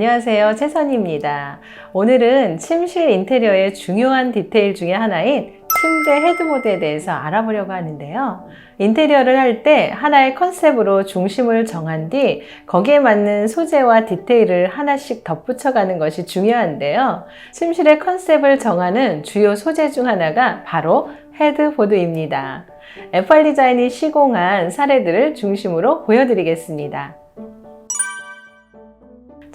안녕하세요. 최선희입니다. 오늘은 침실 인테리어의 중요한 디테일 중에 하나인 침대 헤드보드에 대해서 알아보려고 하는데요. 인테리어를 할 때 하나의 컨셉으로 중심을 정한 뒤 거기에 맞는 소재와 디테일을 하나씩 덧붙여가는 것이 중요한데요. 침실의 컨셉을 정하는 주요 소재 중 하나가 바로 헤드보드입니다. FR 디자인이 시공한 사례들을 중심으로 보여드리겠습니다.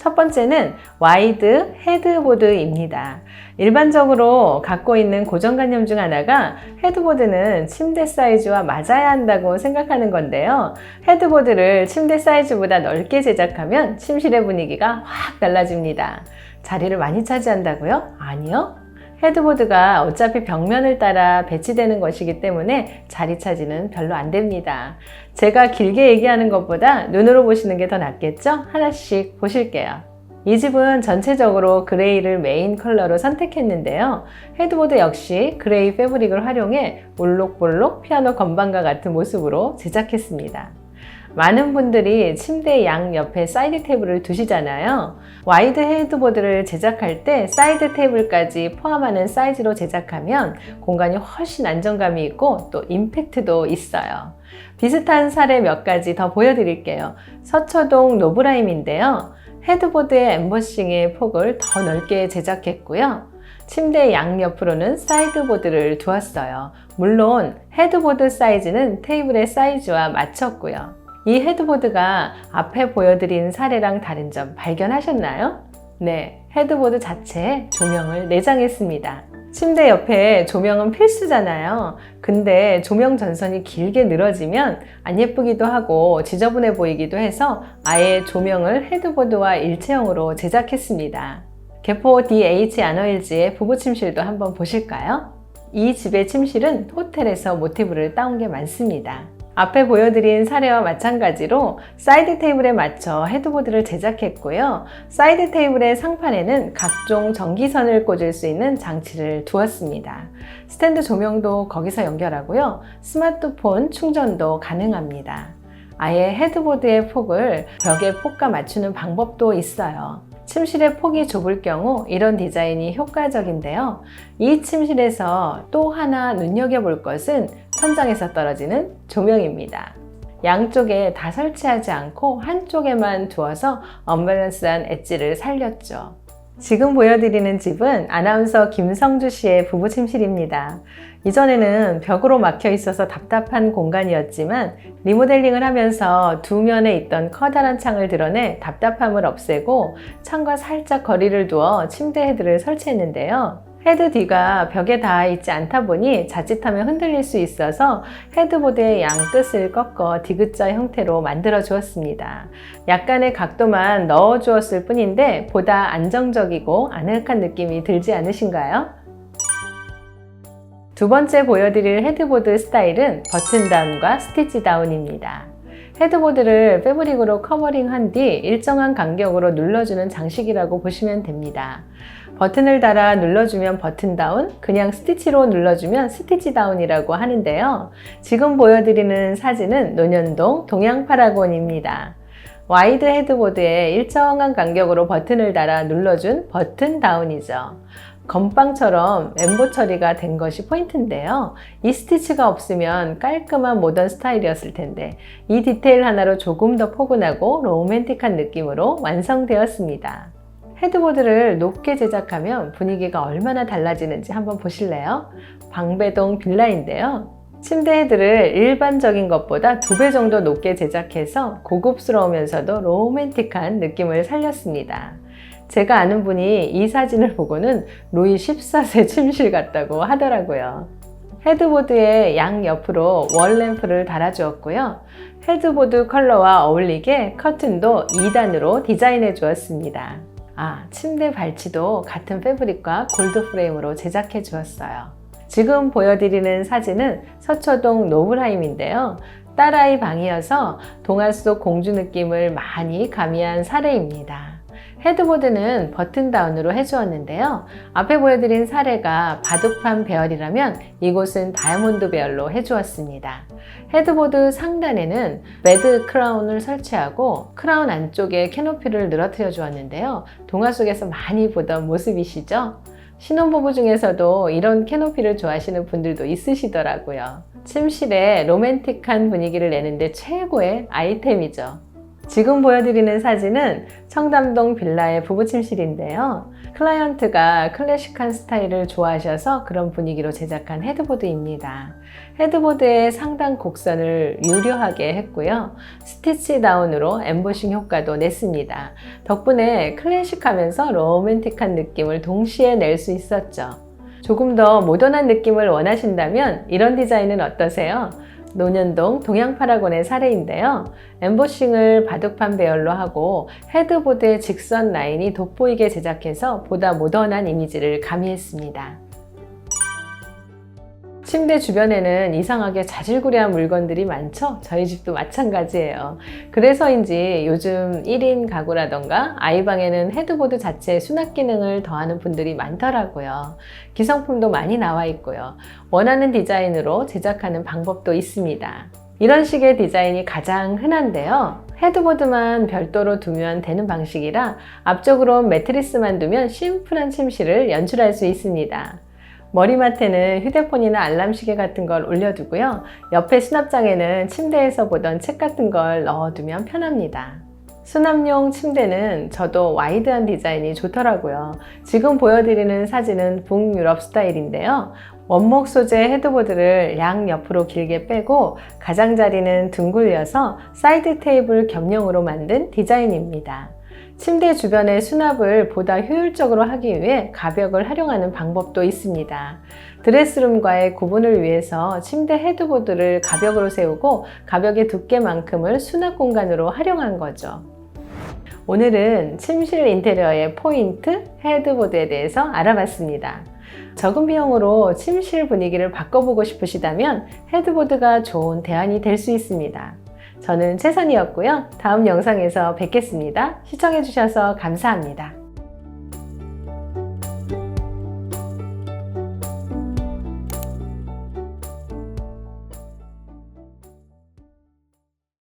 첫 번째는 와이드 헤드보드입니다. 일반적으로 갖고 있는 고정관념 중 하나가 헤드보드는 침대 사이즈와 맞아야 한다고 생각하는 건데요. 헤드보드를 침대 사이즈보다 넓게 제작하면 침실의 분위기가 확 달라집니다. 자리를 많이 차지한다고요? 아니요. 헤드보드가 어차피 벽면을 따라 배치되는 것이기 때문에 자리 차지는 별로 안 됩니다. 제가 길게 얘기하는 것보다 눈으로 보시는 게 더 낫겠죠? 하나씩 보실게요. 이 집은 전체적으로 그레이를 메인 컬러로 선택했는데요. 헤드보드 역시 그레이 패브릭을 활용해 올록볼록 피아노 건반과 같은 모습으로 제작했습니다. 많은 분들이 침대 양 옆에 사이드 테이블을 두시잖아요. 와이드 헤드보드를 제작할 때 사이드 테이블까지 포함하는 사이즈로 제작하면 공간이 훨씬 안정감이 있고 또 임팩트도 있어요. 비슷한 사례 몇 가지 더 보여드릴게요. 서초동 노브라임인데요. 헤드보드의 엠버싱의 폭을 더 넓게 제작했고요. 침대 양옆으로는 사이드보드를 두었어요. 물론 헤드보드 사이즈는 테이블의 사이즈와 맞췄고요. 이 헤드보드가 앞에 보여드린 사례랑 다른 점 발견하셨나요? 네, 헤드보드 자체에 조명을 내장했습니다. 침대 옆에 조명은 필수잖아요. 근데 조명 전선이 길게 늘어지면 안 예쁘기도 하고 지저분해 보이기도 해서 아예 조명을 헤드보드와 일체형으로 제작했습니다. 개포 DH 아너일즈의 부부 침실도 한번 보실까요? 이 집의 침실은 호텔에서 모티브를 따온 게 많습니다. 앞에 보여드린 사례와 마찬가지로 사이드 테이블에 맞춰 헤드보드를 제작했고요. 사이드 테이블의 상판에는 각종 전기선을 꽂을 수 있는 장치를 두었습니다. 스탠드 조명도 거기서 연결하고요. 스마트폰 충전도 가능합니다. 아예 헤드보드의 폭을 벽의 폭과 맞추는 방법도 있어요. 침실의 폭이 좁을 경우 이런 디자인이 효과적인데요. 이 침실에서 또 하나 눈여겨볼 것은 천장에서 떨어지는 조명입니다. 양쪽에 다 설치하지 않고 한쪽에만 두어서 언밸런스한 엣지를 살렸죠. 지금 보여드리는 집은 아나운서 김성주 씨의 부부 침실입니다. 이전에는 벽으로 막혀 있어서 답답한 공간이었지만 리모델링을 하면서 두 면에 있던 커다란 창을 드러내 답답함을 없애고 창과 살짝 거리를 두어 침대 헤드를 설치했는데요. 헤드 뒤가 벽에 닿아 있지 않다 보니 자칫하면 흔들릴 수 있어서 헤드보드의 양 끝을 꺾어 디귿자 형태로 만들어 주었습니다. 약간의 각도만 넣어 주었을 뿐인데 보다 안정적이고 아늑한 느낌이 들지 않으신가요? 두 번째 보여드릴 헤드보드 스타일은 버튼 다운과 스티치 다운입니다. 헤드보드를 패브릭으로 커버링한 뒤 일정한 간격으로 눌러주는 장식이라고 보시면 됩니다. 버튼을 달아 눌러주면 버튼 다운, 그냥 스티치로 눌러주면 스티치 다운이라고 하는데요. 지금 보여드리는 사진은 논현동 동양파라곤입니다. 와이드 헤드보드에 일정한 간격으로 버튼을 달아 눌러준 버튼 다운이죠. 건빵처럼 엠보 처리가 된 것이 포인트인데요. 이 스티치가 없으면 깔끔한 모던 스타일이었을 텐데 이 디테일 하나로 조금 더 포근하고 로맨틱한 느낌으로 완성되었습니다. 헤드보드를 높게 제작하면 분위기가 얼마나 달라지는지 한번 보실래요? 방배동 빌라인데요. 침대 헤드를 일반적인 것보다 두 배 정도 높게 제작해서 고급스러우면서도 로맨틱한 느낌을 살렸습니다. 제가 아는 분이 이 사진을 보고는 루이 14세 침실 같다고 하더라고요. 헤드보드의 양 옆으로 월 램프를 달아주었고요. 헤드보드 컬러와 어울리게 커튼도 2단으로 디자인해 주었습니다. 아, 침대 발치도 같은 패브릭과 골드 프레임으로 제작해 주었어요. 지금 보여드리는 사진은 서초동 노블하임인데요. 딸아이 방이어서 동화 속 공주 느낌을 많이 가미한 사례입니다. 헤드보드는 버튼 다운으로 해주었는데요. 앞에 보여드린 사례가 바둑판 배열이라면 이곳은 다이아몬드 배열로 해주었습니다. 헤드보드 상단에는 매드 크라운을 설치하고 크라운 안쪽에 캐노피를 늘어뜨려 주었는데요. 동화 속에서 많이 보던 모습이시죠? 신혼부부 중에서도 이런 캐노피를 좋아하시는 분들도 있으시더라고요. 침실에 로맨틱한 분위기를 내는데 최고의 아이템이죠. 지금 보여드리는 사진은 청담동 빌라의 부부 침실인데요. 클라이언트가 클래식한 스타일을 좋아하셔서 그런 분위기로 제작한 헤드보드입니다. 헤드보드의 상단 곡선을 유려하게 했고요. 스티치 다운으로 엠보싱 효과도 냈습니다. 덕분에 클래식하면서 로맨틱한 느낌을 동시에 낼 수 있었죠. 조금 더 모던한 느낌을 원하신다면 이런 디자인은 어떠세요? 논현동 동양파라곤의 사례인데요. 엠보싱을 바둑판 배열로 하고 헤드보드의 직선 라인이 돋보이게 제작해서 보다 모던한 이미지를 가미했습니다. 침대 주변에는 이상하게 자질구레한 물건들이 많죠? 저희 집도 마찬가지예요. 그래서인지 요즘 1인 가구라던가 아이방에는 헤드보드 자체에 수납 기능을 더하는 분들이 많더라고요. 기성품도 많이 나와 있고요. 원하는 디자인으로 제작하는 방법도 있습니다. 이런 식의 디자인이 가장 흔한데요. 헤드보드만 별도로 두면 되는 방식이라 앞쪽으로 매트리스만 두면 심플한 침실을 연출할 수 있습니다. 머리맡에는 휴대폰이나 알람 시계 같은 걸 올려두고요. 옆에 수납장에는 침대에서 보던 책 같은 걸 넣어두면 편합니다. 수납용 침대는 저도 와이드한 디자인이 좋더라고요. 지금 보여드리는 사진은 북유럽 스타일인데요. 원목 소재 헤드보드를 양옆으로 길게 빼고 가장자리는 둥글려서 사이드 테이블 겸용으로 만든 디자인입니다. 침대 주변의 수납을 보다 효율적으로 하기 위해 가벽을 활용하는 방법도 있습니다. 드레스룸과의 구분을 위해서 침대 헤드보드를 가벽으로 세우고 가벽의 두께만큼을 수납 공간으로 활용한 거죠. 오늘은 침실 인테리어의 포인트 헤드보드에 대해서 알아봤습니다. 적은 비용으로 침실 분위기를 바꿔보고 싶으시다면 헤드보드가 좋은 대안이 될 수 있습니다. 저는 최선이었고요. 다음 영상에서 뵙겠습니다. 시청해주셔서 감사합니다.